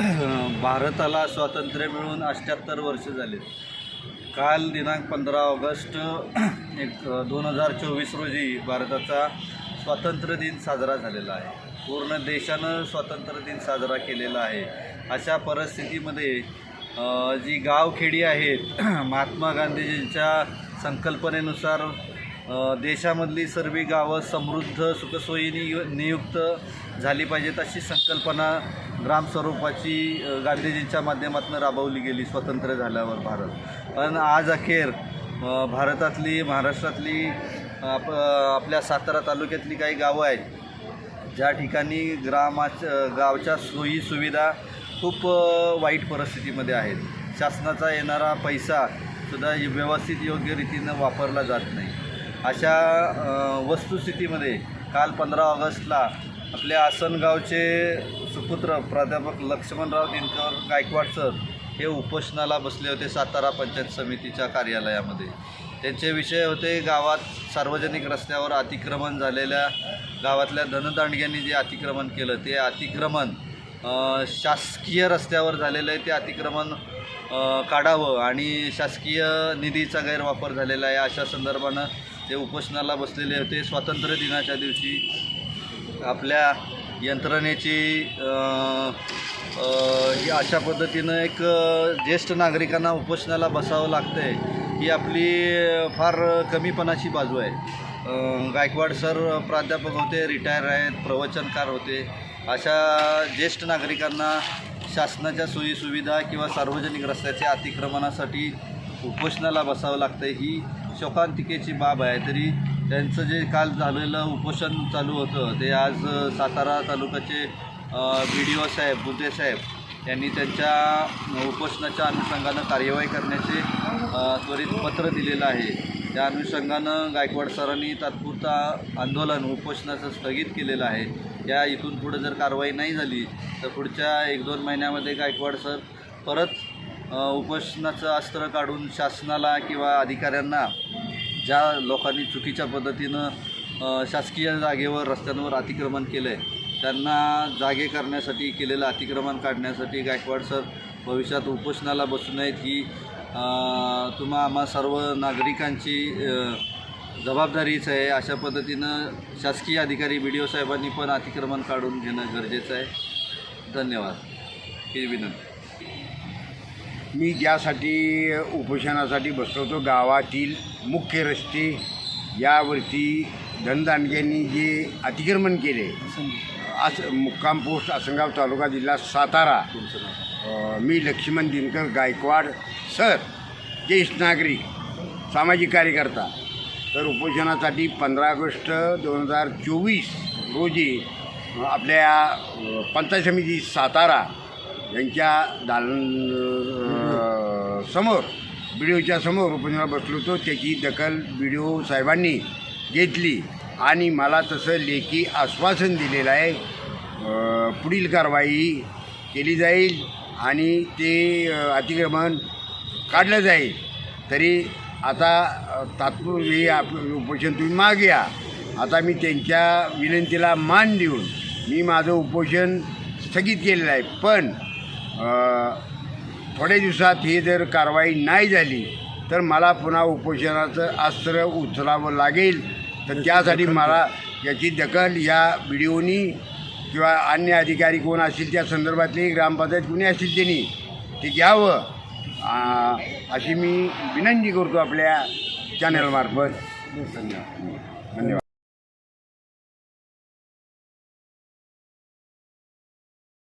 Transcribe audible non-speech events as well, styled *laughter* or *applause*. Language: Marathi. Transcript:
*clears throat* भारताला स्वातंत्र्य मिळून अठ्ठ्याहत्तर वर्ष झाले. काल दिनांक पंधरा ऑगस्ट *clears throat* एक दोन हजार चोवीस रोजी भारताचा स्वातंत्र्य दिन साजरा झालेला आहे. पूर्ण देशानं स्वातंत्र्य दिन साजरा केलेला आहे. अशा परिस्थितीमध्ये जी गावखेडी आहेत *clears throat* महात्मा गांधीजींच्या संकल्पनेनुसार देशामधली सर्व गावं समृद्ध सुखसोयीनी यु- नियुक्त झाली पाहिजेत अशी संकल्पना ग्रामस्वरूपाची गांधीजींच्या माध्यमातून राबवली गेली स्वतंत्र झाल्यावर भारत. पण आज अखेर भारतातली महाराष्ट्रातली आप आपल्या सातारा तालुक्यातली काही गावं आहेत ज्या ठिकाणी ग्रामाच गावच्या सोयी सुविधा खूप वाईट परिस्थितीमध्ये आहेत. शासनाचा येणारा पैसा सुद्धा व्यवस्थित योग्य रीतीनं वापरला जात नाही. अशा वस्तुस्थितीमध्ये काल पंधरा ऑगस्टला आपल्या आसनगावचे सुपुत्र प्राध्यापक लक्ष्मणराव दिनकर गायकवाड सर हे उपोषणाला बसले होते सातारा पंचायत समितीच्या कार्यालयामध्ये. त्यांचे विषय होते गावात सार्वजनिक रस्त्यावर अतिक्रमण झालेल्या गावातल्या धनदांडग्यांनी जे अतिक्रमण केलं ते अतिक्रमण शासकीय रस्त्यावर झालेलं आहे ते अतिक्रमण काढावं आणि शासकीय निधीचा गैरवापर झालेला आहे अशा संदर्भानं ते उपोषणाला बसलेले होते. स्वातंत्र्य दिनाच्या दिवशी आपल्या यंत्रणेची अशा पद्धतीनं एक ज्येष्ठ नागरिकांना उपोषणाला बसावं लागतं आहे ही आपली फार कमीपणाची बाजू आहे. गायकवाड सर प्राध्यापक होते रिटायर आहेत प्रवचनकार होते. अशा ज्येष्ठ नागरिकांना शासनाच्या सोयीसुविधा किंवा सार्वजनिक रस्त्याच्या अतिक्रमणासाठी उपोषणाला बसावं लागतं ही शोकांतिकेची बाब आहे. तरी त्यांचं जे काल झालेलं उपोषण चालू होतं ते आज सातारा तालुक्याचे बी डी ओ साहेब बुद्धे साहेब यांनी त्यांच्या उपोषणाच्या अनुषंगानं कार्यवाही करण्याचे त्वरित पत्र दिलेलं आहे. त्या अनुषंगानं गायकवाड सरांनी तात्पुरता आंदोलन उपोषणाचं स्थगित केलेलं आहे. या इथून पुढे जर कारवाई नाही झाली तर पुढच्या एक दोन महिन्यामध्ये गायकवाड सर परत उपोषणाचं अस्त्र काढून शासनाला किंवा अधिकाऱ्यांना ज्या लोकांनी चुकीच्या पद्धतीनं शासकीय जागेवर रस्त्यांवर अतिक्रमण केलं आहे त्यांना जागे करण्यासाठी केलेलं अतिक्रमण काढण्यासाठी गायकवाड सर भविष्यात उपोषणाला बसू नयेत ही तुम्हा आम्हा सर्व नागरिकांची जबाबदारीच आहे. अशा पद्धतीनं शासकीय अधिकारी बी डी ओ साहेबांनी पण अतिक्रमण काढून घेणं गरजेचं आहे. धन्यवाद. ही विनंती. मी ज्यासाठी उपोषणासाठी बसलो होतो गावातील मुख्य रस्ते यावरती धनदांडग्यांनी जे अतिक्रमण केले. अस मुक्काम पोस्ट आसनगाव तालुका जिल्हा सातारा. मी लक्ष्मण दिनकर गायकवाड सर ज्येष्ठ नागरिक सामाजिक कार्यकर्ता. तर उपोषणासाठी पंधरा ऑगस्ट दोन हजार चोवीस रोजी आपल्या अ, पंचायत समिती सातारा यांच्या दाल समोर बी डी ओच्या समोर उपोषणाला बसलो होतो. त्याची दखल बी डी ओ साहेबांनी घेतली आणि मला तसं लेखी आश्वासन दिलेलं आहे. पुढील कारवाई केली जाईल. आणि ते अतिक्रमण काढलं जाईल. तरी आता अ, तात्पुरती आप उपोषण तुम्ही मागे या. आता मी त्यांच्या विनंतीला मान देऊन मी माझं उपोषण स्थगित केलेलं आहे. पण थोड्या दिवसात हे जर कारवाई नाही झाली तर मला पुन्हा उपोषणाचं अस्त्र उचलावं लागेल. तर त्यासाठी मला याची दखल या व्हिडिओनी किंवा अन्य अधिकारी कोण असतील त्या संदर्भातली ग्रामपंचायत कोणी असतील त्यांनी ते घ्यावं. अशी मी विनंती करतो आपल्या चॅनलमार्फत धन्यवाद धन्यवाद.